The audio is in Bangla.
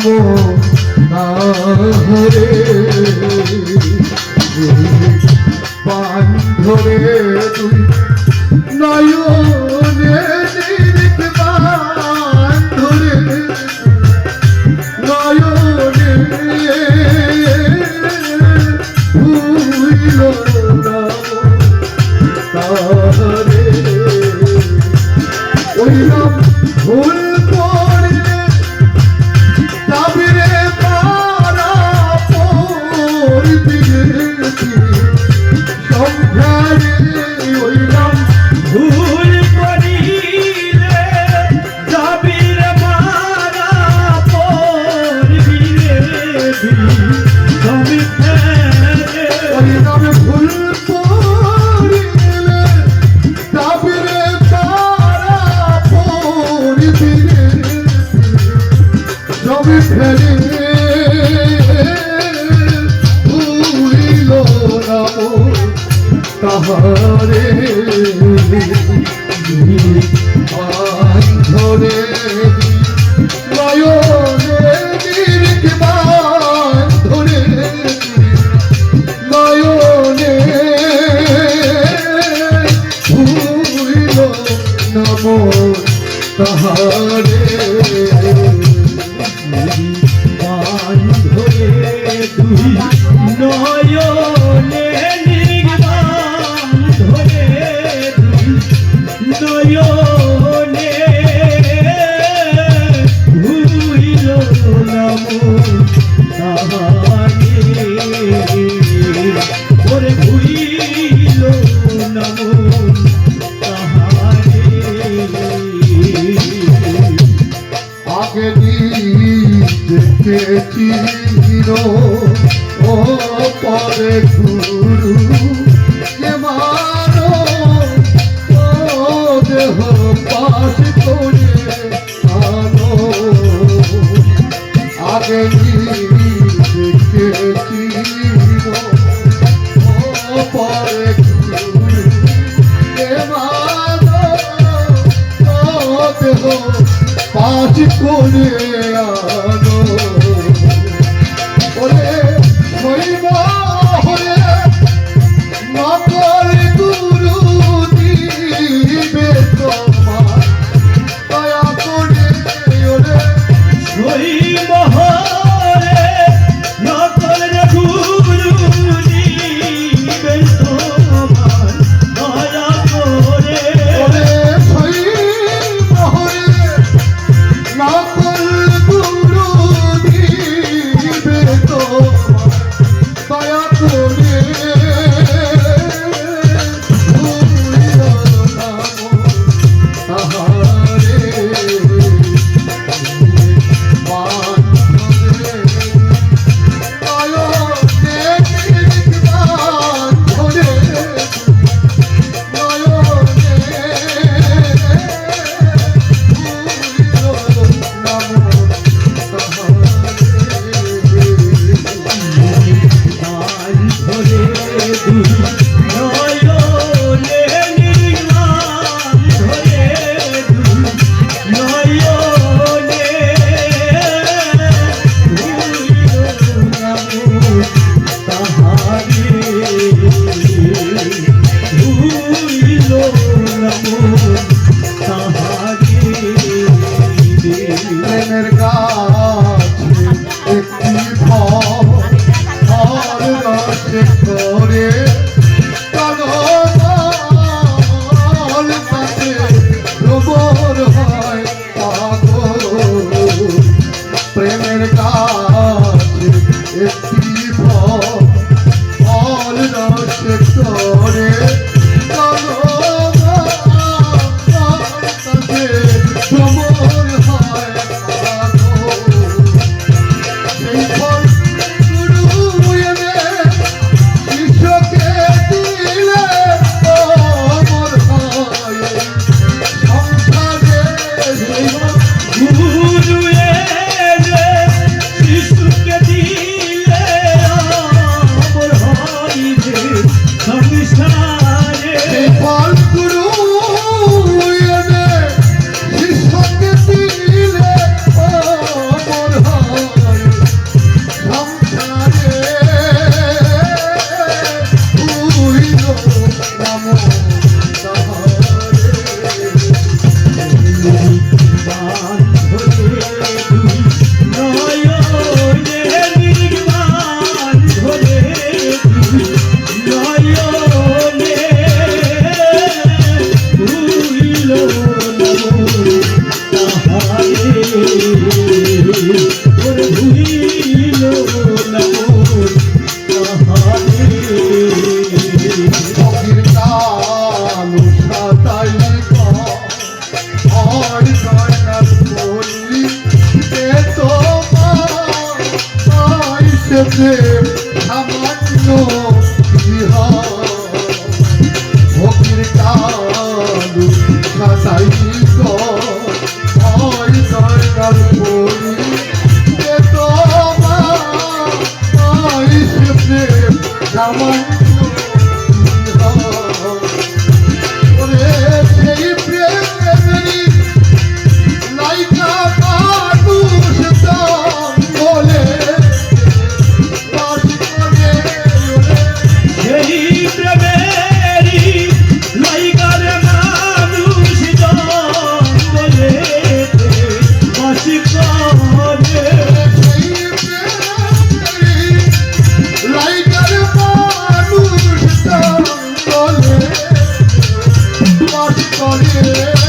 পাব না রে। পান ধরে তুই নয় তাহারে আই ধরে নয়নে দীর্ঘবান ধরে নয়নে ভুল নম তাহারে। ছিল নমো আগে দেখেছি হিরো ও পরে গুরু যে মানো ও দেহ পাশ করে আলো আগে মরিবা সামান্য বিহার ভক্তির কালু সাতাই হয় দরকার Yeah.